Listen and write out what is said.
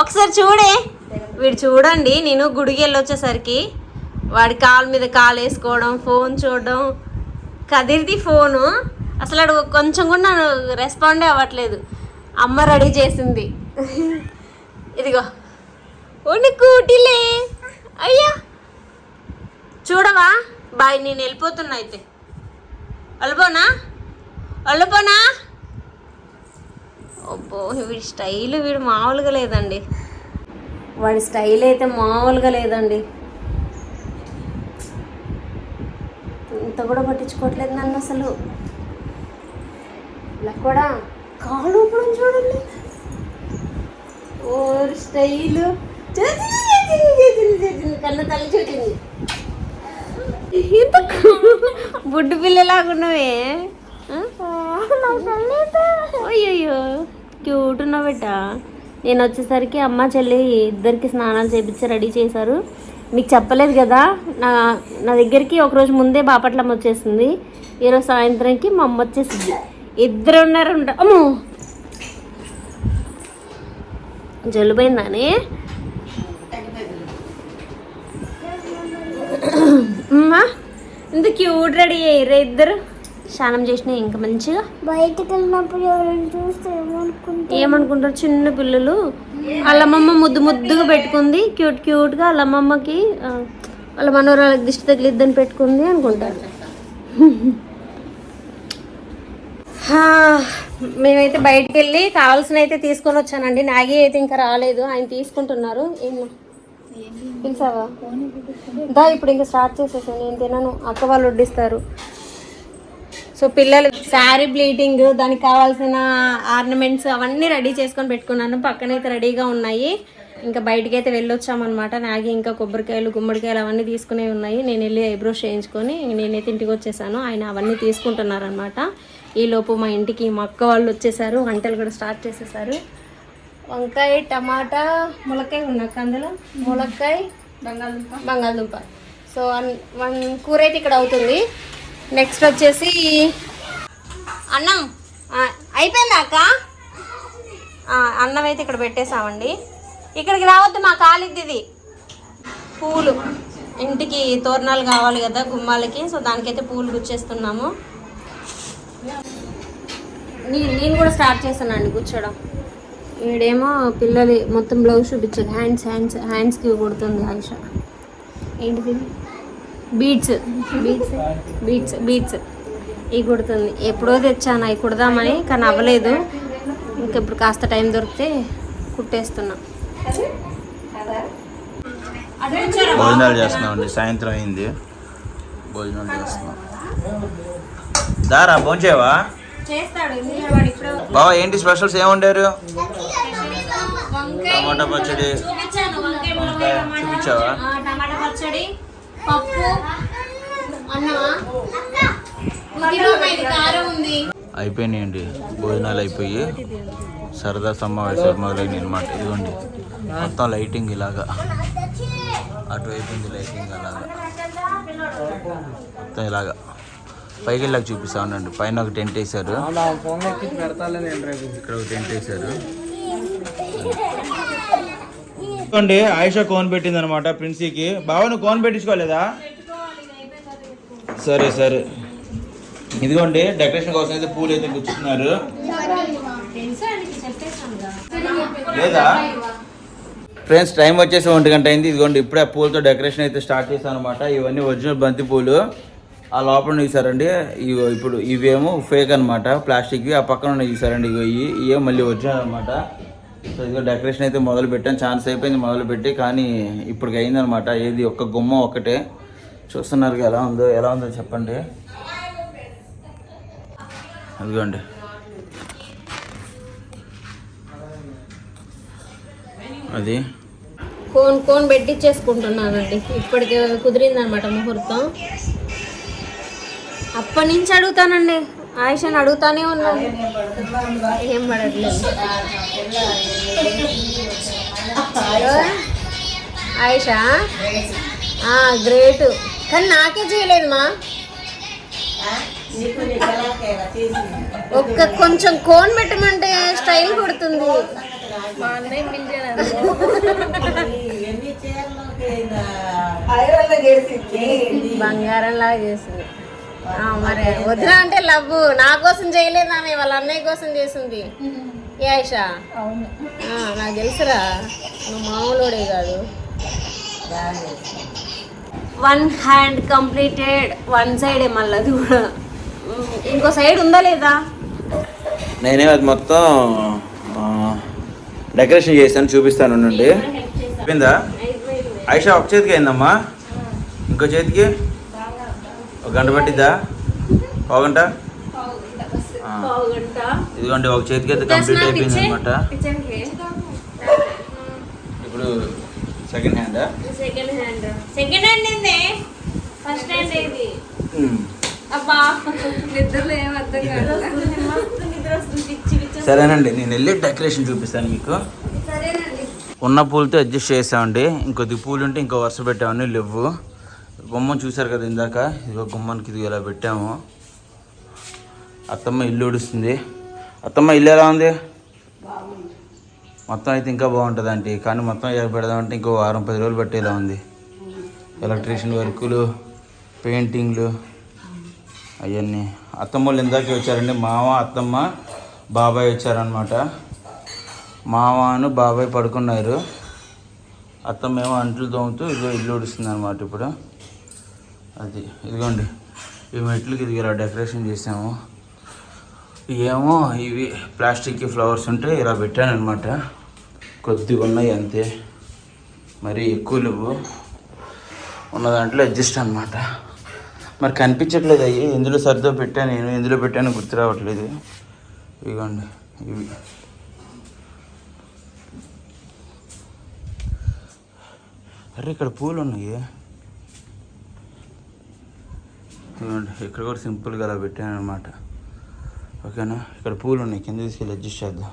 ఒకసారి చూడే. వీడు చూడండి నేను గుడికి వెళ్ళొచ్చేసరికి వాడి కాలు మీద కాలు వేసుకోవడం ఫోన్ చూడడం. కదిరిది ఫోను. అసలు అడుగు కొంచెం కూడా నన్ను రెస్పాండే అవ్వట్లేదు. అమ్మ రెడీ చేసింది. ఇదిగో. ఉండి కూటిలే. అయ్యా. చూడవా? బాయ్ నేను వెళ్ళిపోతున్నా అయితే. వెళ్ళిపోనా వెళ్ళిపోనా అబ్బో వీడి స్టైల్ వీడు మామూలుగా లేదండి. వాడి స్టైల్ అయితే మామూలుగా లేదండి. ఇంత కూడా పట్టించుకోవట్లేదు నన్ను అసలు. ఇలా కూడా కాళ్ళు ఊపడం చూడండి. ఓ స్టైల్. కన్న తల్లి చూసింది ఇంత బుడ్డు పిల్లలాగున్నావే? అయ్యయ్యో. క్యూట్ ఉన్నావు బిడ్డ నేను వచ్చేసరికి అమ్మ చెల్లి ఇద్దరికి స్నానాలు చేపించి రెడీ చేశారు. మీకు చెప్పలేదు కదా నా నా దగ్గరికి ఒకరోజు ముందే బాపట్లమ్మ వచ్చేసింది. ఈరోజు సాయంత్రంకి మా అమ్మ వచ్చేసింది. ఇద్దరు ఉన్నారు అమ్మో! జలుబైందానే? అమ్మా! ఇంత క్యూట్ రెడీ అయ్యారు ఇద్దరు. స్నానం చేసిన ఇంకా మంచిగా బయటకు వెళ్ళినప్పుడు ఎవరైనా చూస్తే ఏమనుకుంటే ఏమనుకుంటారు? చిన్న పిల్లలు. వాళ్ళ అమ్మమ్మ ముద్దు ముద్దుగా పెట్టుకుంది. క్యూట్ క్యూట్గా ఆ, వాళ్ళ మనోరాలకు దిష్టి తగిలిద్దని పెట్టుకుంది అనుకుంటారు. హా, మేమైతే బయటికి వెళ్ళి కావాల్సిన అయితే తీసుకొని వచ్చానండి. నాగి అయితే ఇంకా రాలేదు. ఆయన తీసుకుంటున్నారు. పిలిచావా? దా ఇప్పుడు ఇంకా స్టార్ట్ చేసేసాను నేను తినను. అక్క వాళ్ళు వడ్డిస్తారు. సో పిల్లలు శారీ బ్లీడింగ్ దానికి కావాల్సిన ఆర్నమెంట్స్ అవన్నీ రెడీ చేసుకొని పెట్టుకున్నాను. పక్కనైతే రెడీగా ఉన్నాయి. ఇంకా బయటికి అయితే వెళ్ళొచ్చామన్నమాట. నాగి ఇంకా కొబ్బరికాయలు గుమ్మడికాయలు అవన్నీ తీసుకునే ఉన్నాయి. నేను వెళ్ళి ఐబ్రోస్ చేయించుకొని నేనైతే ఇంటికి వచ్చేసాను. ఆయన అవన్నీ తీసుకుంటున్నారనమాట ఈలోపు మా ఇంటికి మా అక్క వాళ్ళు వచ్చేసారు. వంటలు కూడా స్టార్ట్ చేసేసారు. వంకాయ టమాటా ములక్కాయ ఉన్నాక అందులో. ములక్కాయ బంగాళదుంప. బంగాళదుంప. సో వన్ వన్ కూర అయితే ఇక్కడ అవుతుంది. నెక్స్ట్ వచ్చేసి అన్నం. అయిపోయిందా అక్క? అన్నం అయితే ఇక్కడ పెట్టేసామండి ఇక్కడికి రావద్దు మా కాలిద్ది ఇది. పూలు. ఇంటికి తోరణాలు కావాలి కదా గుమ్మాలకి సో దానికైతే పూలు గుచ్చేస్తున్నాము. నీ- నేను కూడా స్టార్ట్ చేశానండి కూర్చోడం. వీడేమో పిల్లలు మొత్తం బ్లౌజ్ చూపించాలి హ్యాండ్స్ హ్యాండ్స్ హ్యాండ్స్కి కుడుతుంది ఆయుష. ఏంటిది? బీట్స్. బీట్స్. బీట్స్. బీట్స్. ఇవి కుడుతుంది. ఎప్పుడో తెచ్చాను. అవి కుడదామని కానీ అవ్వలేదు. ఇంకా ఇప్పుడు కాస్త టైం దొరికితే కుట్టేస్తున్నా. భోజనాలు చేస్తున్నామండి. సాయంత్రం అయింది. భోజనాలు చేస్తున్నాం. దారా భోంచేవా చేస్తాడు. వాడు ఇప్పుడు? బావా ఏంటి స్పెషల్స్? ఏముండారు వంకాయ టమాటా పచ్చడి. చూపించాను. వంకాయ వంకాయ చూపించావా? ఆ, టమాటా పచ్చడి. పప్పు అన్నమా? ఉద్దిపప్పు కారం ఉంది. అయిపోయినాయండి. భోజనాలు అయిపోయి సరదా సమావేశాలు మొదలైనవి అనమాట ఇదిగోండి మొత్తం లైటింగ్ ఇలాగా. అటువైపు ఉంది లైటింగ్ అలాగా. మొత్తం ఇలాగా. పైకి వెళ్ళాక చూపిస్తా ఉండండి. పైన ఒక టెంట్ వేశారు. ఇక్కడ ఒక టెంట్ వేశారు. చూడండి ఆయుష కోన్ పెట్టింది అనమాట ప్రిన్సీకి. బావను నువ్వు కోన్ పెట్టించుకోలేదా? సరే సరే. ఇదిగోండి డెకరేషన్ కోసం అయితే పూలు అయితే గుచ్చుతున్నారు లేదా? ఫ్రెండ్స్ టైం వచ్చేసి ఒంటి గంట అయింది. ఇదిగోండి ఇప్పుడే ఆ పూలతో డెకరేషన్ అయితే స్టార్ట్ చేశాను అనమాట ఇవన్నీ ఒరిజినల్ బంతి పూలు. ఆ లోపల చూసారండి. ఇవి ఇప్పుడు ఇవేమో ఫేక్ అనమాట ప్లాస్టిక్వి. ఆ పక్కన చూసారండి. ఇగో ఇవి. ఇవే మళ్ళీ ఒరిజినల్ అనమాట సో ఇదిగో డెకరేషన్ అయితే మొదలు పెట్టాను ఛాన్స్ అయిపోయింది మొదలు పెట్టి కానీ ఇప్పుడు అయిందనమాట ఏది ఒక్క గుమ్మ ఒక్కటే. చూస్తున్నారు ఎలా ఉందో ఎలా ఉందో చెప్పండి. అదిగోండి అది. కోన్ కోన్ పెట్టించేసుకుంటున్నానండి ఇప్పటికే కుదిరింది అనమాట ముహూర్తం. అప్పటి నుంచి అడుగుతానండి. ఆయుషని అడుగుతానే ఉన్నాను ఏం పడట్లేదు. ఆయుష? గ్రేట్. కానీ నాకే చేయలేదు మా. ఒక్క కొంచెం కోన్ పెట్టమంటే స్టైల్ కొడుతుంది. బంగారం లాగా చేసింది. మరి వదిన అంటే లవ్ నా కోసం చేయలేదు ఆమె వాళ్ళ అన్నయ్య కోసం చేసింది. ఏ ఆయిషా? అవును. ఆ, నాకు తెలుసురా. నువ్వు మామూలుడే కాదు. One hand completed one side మళ్ళీ అది కూడా. ఇంకో సైడ్ ఉందా లేదా? నేనే అది మొత్తం డెకరేషన్ చేశాను చూపిస్తాను ఉండండి. అయిపోయిందా? ఐషా ఒక చేతికి అయిందమ్మా. ఇంకో చేతికి? ఒక గంట పట్టిద్దా? ఒక గంట. ఇదిగోండి ఒక చేతికి అయితే కంప్లీట్ అయిపోయింది అనమాట ఇప్పుడు second hand second hand second hand ఏంది? ఫస్ట్ హ్యాండ్ సరేనండి నేను వెళ్ళి డెకరేషన్ చూపిస్తాను మీకు. సరేనండి. ఉన్న పూలతో అడ్జస్ట్ చేసామండి. ఇంకొద్ది పూలు ఉంటే ఇంకో వరుస పెట్టామని లేవు గుమ్మం చూసారు కదా ఇందాక? ఇదిగో గుమ్మానికి ఇది ఇలా పెట్టాము. అత్తమ్మ ఇల్లు ఉడుస్తుంది అత్తమ్మ ఇల్లు ఎలా ఉంది? మొత్తం అయితే ఇంకా బాగుంటుంది ఆంటీ. కానీ మొత్తం ఎలా పెడదామంటే ఇంకో వారం పది రోజులు పట్టేలా ఉంది. ఎలక్ట్రీషియన్ వర్కులు పెయింటింగ్లు అవన్నీ. అత్తమ్మ వాళ్ళు ఇందాకే వచ్చారండి. మామ అత్తమ్మ బాబాయ్ వచ్చారనమాట మామను బాబాయ్ పడుకున్నారు. అత్తమ్మ ఏమో అంట్లు తోముతూ ఇదిగో ఇల్లు ఉడుస్తుంది అనమాట ఇప్పుడు. అది. ఇదిగోండి. ఈ మెట్లకి ఇది ఇలా డెకరేషన్ చేసాము. ఏమో ఇవి ప్లాస్టిక్ ఫ్లవర్స్ ఉంటే ఇలా పెట్టాను అనమాట కొద్దిగా ఉన్నాయి అంతే. మరి ఎక్కువ లేవు. ఉన్న దాంట్లో అడ్జస్ట్ అనమాట మరి కనిపించట్లేదు అయ్యి. ఎందులో సర్దో పెట్టాను నేను ఎందులో పెట్టాను గుర్తు రావట్లేదు. ఇదిగోండి. ఇవి. అరే ఇక్కడ పూలు ఉన్నాయి ఇదిగోండి ఇక్కడ కూడా సింపుల్గా అలా పెట్టాను అనమాట ఓకేనా? ఇక్కడ పూలు ఉన్నాయి కింద తీసుకెళ్ళి అడ్జస్ట్ చేద్దాం.